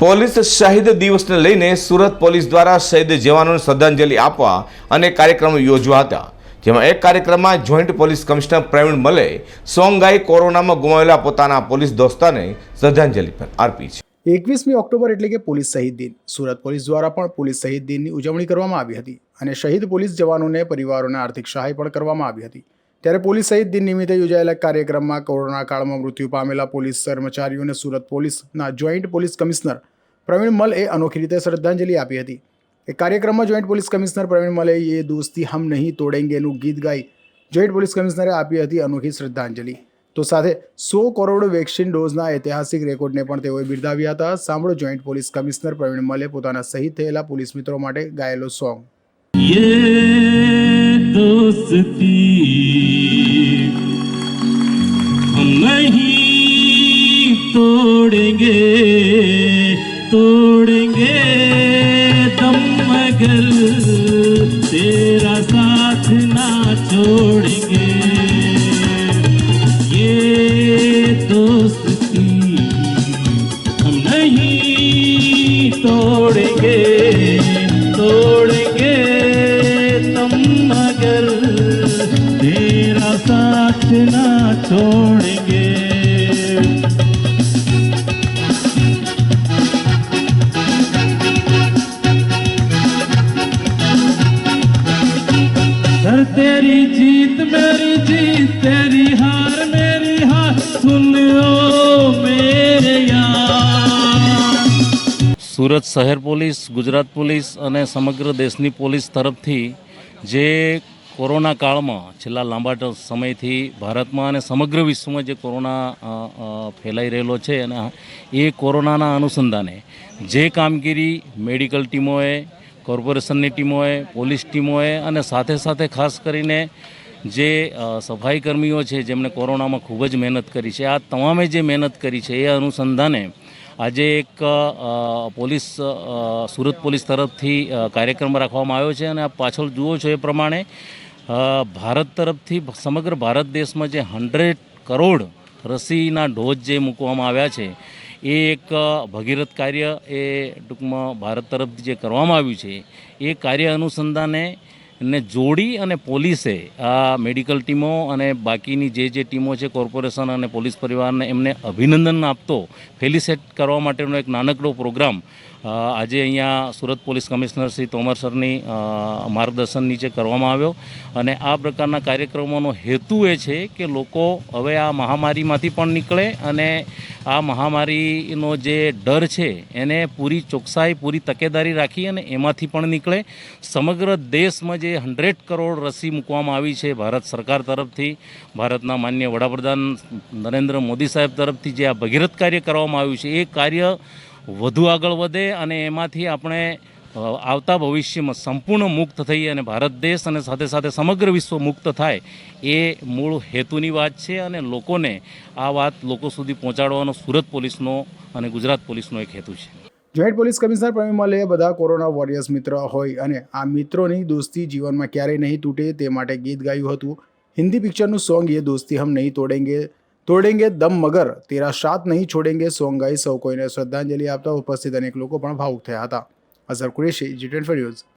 Police શહીદ દિવસને લઈને સુરત પોલીસ દ્વારા શહીદ જવાનોને શ્રદ્ધાંજલિ આપવા અનેક કાર્યક્રમો યોજવા હતા. જેમાં એક કાર્યક્રમમાં જોઈન્ટ પોલીસ કમિશનર પ્રવીણ મલે, સોંગાઈ કોરોનામાં ગુમાવેલા પોતાના પોલીસ દોસ્તાને શ્રદ્ધાંજલિ અર્પી છે. એકવીસમી ઓક્ટોબર એટલે કે પોલીસ શહીદ દિન. સુરત પોલીસ દ્વારા પણ પોલીસ શહીદ દિનની ઉજવણી કરવામાં આવી હતી અને શહીદ પોલીસ જવાનોને પરિવારોને આર્થિક સહાય પણ કરવામાં આવી હતી. ત્યારે પોલીસ શહીદ દિન નિમિત્તે યોજાયેલા કાર્યક્રમમાં કોરોના કાળમાં મૃત્યુ પામેલા પોલીસ કર્મચારીઓને સુરત પોલીસના જોઈન્ટ પોલીસ કમિશનર પ્રવીણ મલએ અનોખી રીતે શ્રદ્ધાંજલિ આપી હતી એ કાર્યક્રમમાં જોઈન્ટ પોલીસ કમિશનર પ્રવીણ મલએ એ દોસ્તી હમ નહીં તોડેંગેનું ગીત ગાઈ જોઈન્ટ પોલીસ કમિશનરે આપી હતી અનોખી શ્રદ્ધાંજલિ તો સાથે સો કરોડ વેક્સિન ડોઝના ઐતિહાસિક રેકોર્ડને પણ તેઓએ બિરદાવ્યા હતા સાંભળો જોઈન્ટ પોલીસ કમિશનર પ્રવીણ મલે પોતાના શહીદ થયેલા પોલીસ મિત્રો માટે ગાયેલો સોંગ ये दोस्ती हम नहीं तोड़ेंगे तोड़ेंगे दम मगर, तेरा साथ ना छोड़ेंगे। ये दोस्ती हम नहीं तोड़ेंगे तोड़ेंगे तुम मगर, तेरा साथ ना छोड़ेंगे। सर तेरी जीत मेरी जीत तेरी हार मेरी हार सुन लो मेरे यार સુરત શહેર પોલીસ ગુજરાત પોલીસ અને સમગ્ર દેશની પોલીસ તરફથી જે કોરોના કાળમાં છેલ્લા લાંબા ટ- સમયથી ભારતમાં અને સમગ્ર વિશ્વમાં જે કોરોના અ, અ, ફેલાઈ રહેલો છે અને એ કોરોનાના અનુસંધાને જે કામગીરી મેડિકલ ટીમોએ કોર્પોરેશનની ટીમોએ, પોલીસ ટીમોએ અને સાથે સાથે ખાસ કરીને જે સફાઈ કર્મીઓ છે જેમણે કોરોનામાં ખૂબ જ મહેનત કરી છે, આ તમામે જે મહેનત કરી છે એ અનુસંધાને આજે એક પોલીસ સુરત પોલીસ તરફથી કાર્યક્રમ રાખવામાં આવ્યો છે અને આપ પાછળ જુઓ છો એ પ્રમાણે ભારત તરફથી સમગ્ર ભારત દેશમાં જે હંડ્રેડ કરોડ રસીના ડોઝ જે મૂકવામાં આવ્યા છે એ એક ભગીરથ કાર્ય એ ટૂંકમાં ભારત તરફથી જે કરવામાં આવ્યું છે, એ કાર્ય અનુસંધાને ને જોડી અને પોલીસે આ મેડિકલ ટીમો અને બાકીની જે જે ટીમો છે, કોર્પોરેશન અને પોલીસ પરિવારને એમને અભિનંદન આપતો, ફેલિસેટ કરવા માટેનો એક નાનકડો પ્રોગ્રામ આજે અહીંયા સુરત પોલીસ કમિશનર શ્રી તોમર સરની માર્ગદર્શન નીચે કરવામાં આવ્યો. અને આ પ્રકારના કાર્યક્રમોનો હેતુ એ છે કે લોકો હવે આ મહામારીમાંથી પણ નીકળે અને આ મહામારીનો જે ડર છે, એને પૂરી ચોકસાઈ, પૂરી તકેદારી રાખી અને એમાંથી પણ નીકળે. સમગ્ર દેશમાં જે હંડ્રેડ કરોડ રસી મૂકવામાં આવી છે, ભારત સરકાર તરફથી, ભારતના માન્ય વડાપ્રધાન નરેન્દ્ર મોદી સાહેબ તરફથી જે આ ભગીરથ કાર્ય કરવામાં આવ્યું છે, એ કાર્ય વધુ આગળ વધે અને એમાંથી આપણે આવતા ભવિષ્યમાં સંપૂર્ણ મુક્ત થઈ અને ભારત દેશ અને સાથે સાથે સમગ્ર વિશ્વ મુક્ત થાય એ મૂળ હેતુની વાત છે અને લોકોને આ વાત લોકો સુધી પહોંચાડવાનો સુરત પોલીસનો અને ગુજરાત પોલીસનો એક હેતુ છે. જોઈન્ટ પોલીસ કમિશનર પ્રવીણ મલે બધા કોરોના વોરિયર્સ મિત્ર હોય અને આ મિત્રોની દોસ્તી જીવનમાં ક્યારેય નહીં તૂટે તે માટે ગીત ગાયું હતું. હિન્દી પિક્ચરનું સોંગ એ દોસ્તી હમ નહીં તોડેંગે તોડેંગે દમ મગર, તેરા સાથ નહીં છોડેંગે સોંગ ગાઈ સૌ કોઈને શ્રદ્ધાંજલિ આપતા ઉપસ્થિત અનેક લોકો પણ ભાવુક થયા હતા. Azhar Qureshi, G10 for News.